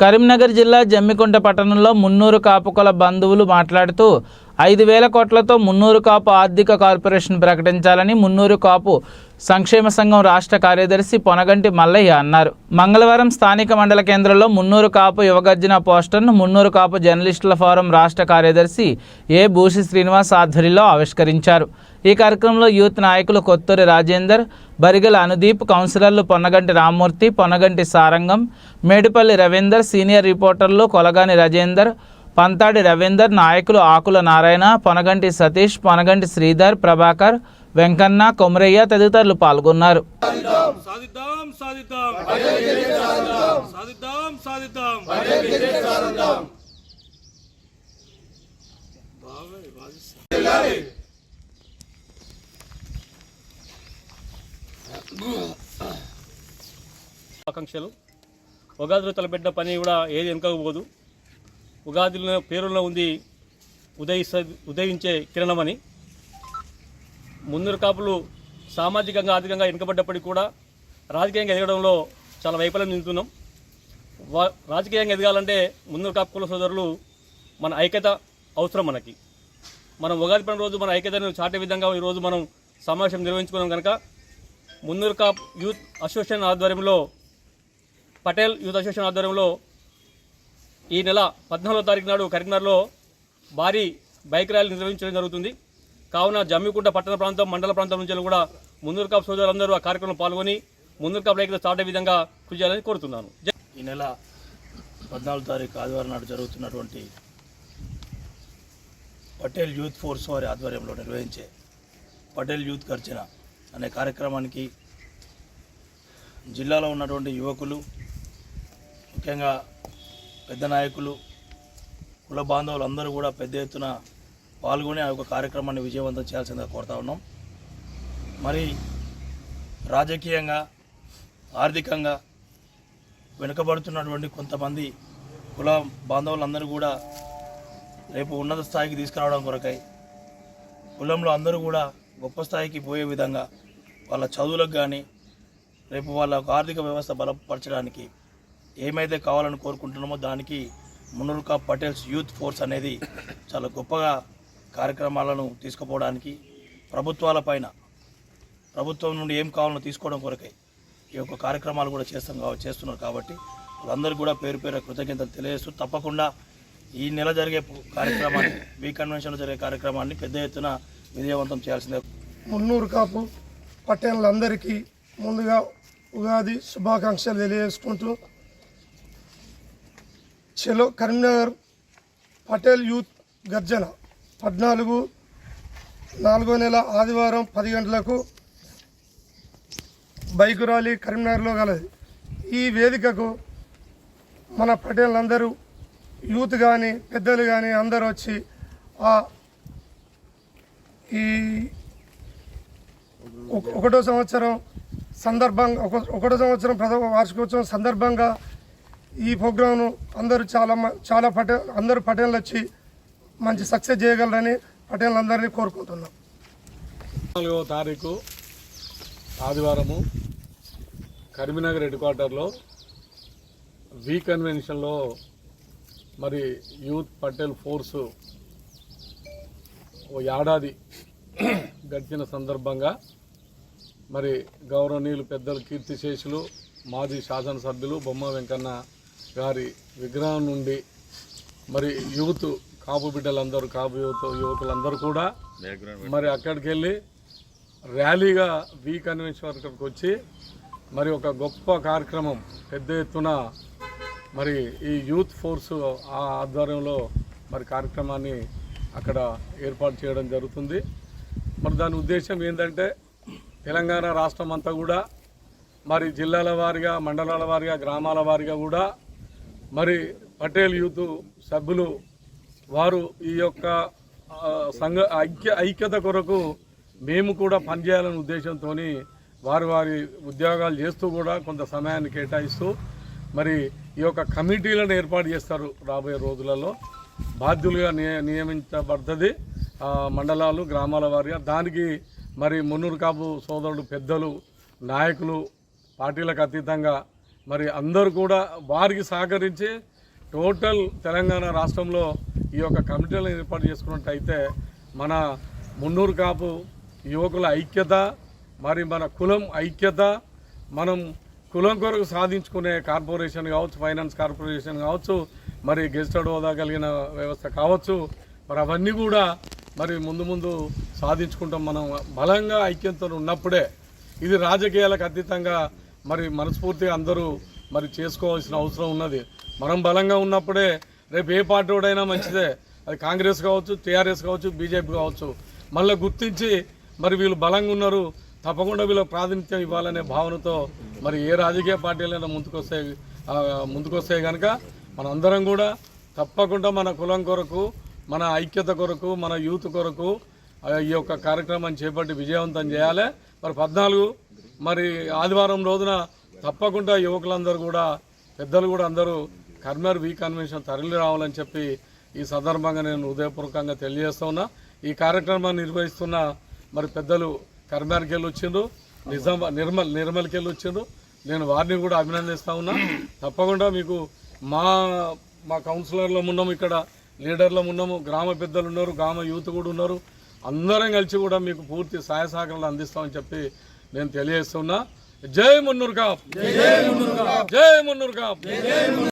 కరీంనగర్ జిల్లా జమ్మికుంట పట్టణంలో మున్నూరు కాపుకుల బంధువులు మాట్లాడుతూ ఐదు వేల కోట్లతో మున్నూరు కాపు ఆర్థిక కార్పొరేషన్ ప్రకటించాలని మున్నూరు కాపు సంక్షేమ సంఘం రాష్ట్ర కార్యదర్శి పొనగంటి మల్లయ్య అన్నారు. మంగళవారం స్థానిక మండల కేంద్రంలో మున్నూరు కాపు యువగర్జన పోస్టర్ను మున్నూరు కాపు జర్నలిస్టుల ఫోరం రాష్ట్ర కార్యదర్శి ఏ భూషి శ్రీనివాస్ ఆధ్వర్యంలో ఆవిష్కరించారు. ఈ కార్యక్రమంలో యూత్ నాయకులు కొత్తూరి రాజేందర్ బరిగల అనుదీప్ కౌన్సిలర్లు పొన్నగంటి రామ్మూర్తి పొన్నగంటి సారంగం మేడిపల్లి రవీందర్ సీనియర్ రిపోర్టర్లు కొలగాని రాజేందర్ పంతాడి రవీందర్ నాయకులు ఆకుల నారాయణ పొనగంటి సతీష్ పొనగంటి శ్రీధర్ ప్రభాకర్ వెంకన్న కొమరయ్య తదితరులు పాల్గొన్నారు. సాధిద్దాం సాధిద్దాం. సాధిద్దాం సాధిద్దాం. ఆకాంక్షలు. ఉగాదిలో తలపెట్టిన పని కూడా ఏది వెనుకపోదు ఉగాదిలో పేరులో ఉంది ఉదయిస ఉదయించే కిరణమని. ముందరు కాపులు సామాజికంగా ఆర్థికంగా వెనుకబడ్డప్పటికీ కూడా రాజకీయంగా ఎదగడంలో చాలా వైఫల్యం చెందుతున్నాం వా రాజకీయంగా ఎదగాలంటే ముందరు కాపు కుల సోదరులు మన ఐక్యత అవసరం మనకి. మనం ఉగాది పండుగ రోజు మన ఐక్యతను చాటే విధంగా ఈరోజు మనం సమావేశం నిర్వహించుకున్నాం కనుక మున్నూరు కాప్ యూత్ అసోసియేషన్ ఆధ్వర్యంలో పటేల్ యూత్ అసోసియేషన్ ఆధ్వర్యంలో ఈ నెల పద్నాలుగో తారీఖు నాడు కరీంనగర్లో భారీ బైక్ ర్యాలీ నిర్వహించడం జరుగుతుంది. కావున జమ్మికుంట పట్టణ ప్రాంతం మండల ప్రాంతం నుంచి కూడా ముందూరు కాపు సోదరులందరూ ఆ కార్యక్రమంలో పాల్గొని ముందూరు కాపు రైతులు స్టార్ట్ అయ్యే విధంగా కృషి చేయాలని కోరుతున్నాను. ఈ నెల పద్నాలుగు తారీఖు ఆదివారం నాడు జరుగుతున్నటువంటి పటేల్ యూత్ ఫోర్స్ వారి ఆధ్వర్యంలో నిర్వహించే పటేల్ యూత్ ఖర్చన అనే కార్యక్రమానికి జిల్లాలో ఉన్నటువంటి యువకులు ముఖ్యంగా పెద్ద నాయకులు కుల బాంధవులు అందరూ కూడా పెద్ద ఎత్తున పాల్గొని ఆ యొక్క కార్యక్రమాన్ని విజయవంతం చేయాల్సిందిగా కోరుతా ఉన్నాం. మరి రాజకీయంగా ఆర్థికంగా వెనుకబడుతున్నటువంటి కొంతమంది కుల బాంధవులందరూ కూడా రేపు ఉన్నత స్థాయికి తీసుకురావడం కొరకై కులంలో అందరూ కూడా గొప్ప స్థాయికి పోయే విధంగా వాళ్ళ చదువులకు కానీ రేపు వాళ్ళ ఒక ఆర్థిక వ్యవస్థ బలపరచడానికి ఏమైతే కావాలని కోరుకుంటున్నామో దానికి మునుర్కా పటేల్స్ యూత్ ఫోర్స్ అనేది చాలా గొప్పగా కార్యక్రమాలను తీసుకుపోవడానికి ప్రభుత్వాలపైన ప్రభుత్వం నుండి ఏం కావాలో తీసుకోవడం కొరకై ఈ యొక్క కార్యక్రమాలు కూడా చేస్తాం చేస్తున్నారు కాబట్టి వాళ్ళందరూ కూడా పేరు పేరు కృతజ్ఞతలు తెలియజేస్తూ తప్పకుండా ఈ నెల జరిగే కార్యక్రమాన్ని బీ కన్వెన్షన్లో జరిగే కార్యక్రమాన్ని పెద్ద ఎత్తున విజయవంతం చేయాల్సిందే. మున్నూరు కాపు పట్టణాలందరికీ ముందుగా ఉగాది శుభాకాంక్షలు తెలియజేసుకుంటూ చెలో కరీంనగర్ పటేల్ యూత్ గర్జన పద్నాలుగు నాలుగో నెల ఆదివారం పది గంటలకు బైక్ ర్యాలీ కరీంనగర్లో కలది. ఈ వేదికకు మన పటేళ్ళందరూ యూత్ కానీ పెద్దలు కానీ అందరూ వచ్చి ఆ ఈ ఒక- ఒకటో సంవత్సరం సందర్భంగా ఒక- ఒకటో సంవత్సరం ప్రథమ వార్షికోత్సవం సందర్భంగా ఈ ప్రోగ్రాంను అందరూ చాలా మ- చాలా పటేల్ అందరూ పటేళ్ళు వచ్చి మంచి సక్సెస్ చేయగలరని పటేళ్ళందరినీ కోరుకుంటున్నాం. నాలుగవ తారీఖు ఆదివారము కరీంనగర్ హెడ్ క్వార్టర్లో వీ కన్వెన్షన్లో మరి యూత్ పటేల్ ఫోర్సు ఓ ఏడాది గడిచిన సందర్భంగా మరి గౌరవనీయులు పెద్దలు కీర్తిశేషులు మాజీ శాసనసభ్యులు బొమ్మ వెంకన్న గారి విగ్రహం నుండి మరి యూత్ కాపు బిడ్డలందరూ కాపు యువత యువకులందరూ కూడా మరి అక్కడికి వెళ్ళి ర్యాలీగా వి కన్వెన్షన్ వరకు వచ్చి మరి ఒక గొప్ప కార్యక్రమం పెద్ద ఎత్తున మరి ఈ యూత్ ఫోర్స్ ఆ ఆధ్వర్యంలో మరి కార్యక్రమాన్ని అక్కడ ఏర్పాటు చేయడం జరుగుతుంది. మరి దాని ఉద్దేశం ఏంటంటే తెలంగాణ రాష్ట్రం అంతా కూడా మరి జిల్లాల వారీగా మండలాల వారీగా గ్రామాల వారీగా కూడా మరి పటేల్ యూత్ సభ్యులు వారు ఈ యొక్క సంఘ ఐక్య ఐక్యత కొరకు మేము కూడా పనిచేయాలనే ఉద్దేశంతో వారి వారి ఉద్యోగాలు చేస్తూ కూడా కొంత సమయాన్ని కేటాయిస్తూ మరి ఈ యొక్క కమిటీలను ఏర్పాటు చేస్తారు రాబోయే రోజులలో. బాధ్యులుగా నియ నియమించబడుతుంది మండలాలు గ్రామాల వారిగా. దానికి మరి మున్నూరు కాపు సోదరుడు పెద్దలు నాయకులు పార్టీలకు అతీతంగా మరి అందరూ కూడా వారికి సహకరించి టోటల్ తెలంగాణ రాష్ట్రంలో ఈ యొక్క కమిటీలను ఏర్పాటు చేసుకున్నట్టయితే మన మున్నూరు కాపు యువకుల ఐక్యత మరి మన కులం ఐక్యత మనం కులం కొరకు సాధించుకునే కార్పొరేషన్ కావచ్చు ఫైనాన్స్ కార్పొరేషన్ కావచ్చు మరి గెజిటెడ్ హోదా కలిగిన వ్యవస్థ కావచ్చు మరి అవన్నీ కూడా మరి ముందు ముందు సాధించుకుంటాం మనం. బలంగా ఐక్యంతో ఉన్నప్పుడే ఇది రాజకీయాలకు అతీతంగా మరి మనస్ఫూర్తిగా అందరూ మరి చేసుకోవాల్సిన అవసరం ఉన్నది. మనం బలంగా ఉన్నప్పుడే రేపు ఏ పార్టీ అయినా మంచిదే. అది కాంగ్రెస్ కావచ్చు టీఆర్ఎస్ కావచ్చు బీజేపీ కావచ్చు. మళ్ళీ గుర్తించి మరి వీళ్ళు బలంగా ఉన్నారు. తప్పకుండా వీళ్ళకి ప్రాతినిధ్యం ఇవ్వాలనే భావనతో మరి ఏ రాజకీయ పార్టీలైనా ముందుకొస్తే ముందుకొస్తే కనుక మనందరం కూడా తప్పకుండా మన కులం కొరకు మన ఐక్యత కొరకు మన యూత్ కొరకు ఈ యొక్క కార్యక్రమాన్ని చేపట్టి విజయవంతం చేయాలి. మరి పద్నాలుగు మరి ఆదివారం రోజున తప్పకుండా యువకులందరూ కూడా పెద్దలు కూడా అందరూ కర్మర్ వీ కన్వెన్షన్ తరలి రావాలని చెప్పి ఈ సందర్భంగా నేను హృదయపూర్వకంగా తెలియజేస్తా ఉన్నా ఈ కార్యక్రమాన్ని నిర్వహిస్తున్న మరి పెద్దలు కర్మార్కి వెళ్ళి వచ్చిండ్రు నిజాం నిర్మల్ నిర్మల్కి వెళ్ళి వచ్చిండ్రు నేను వారిని కూడా అభినందిస్తా ఉన్నా. తప్పకుండా మీకు మా మా కౌన్సిలర్లో ఉన్నాము ఇక్కడ లీడర్లో ఉన్నాము గ్రామ పెద్దలు ఉన్నారు గ్రామ యూత్ కూడా ఉన్నారు. అందరం కలిసి కూడా మీకు పూర్తి సహాయ సహకారాలు అందిస్తామని చెప్పి నేను తెలియజేస్తున్నా జై మున్నూరు కాప్! జై మున్నూరు కాప్!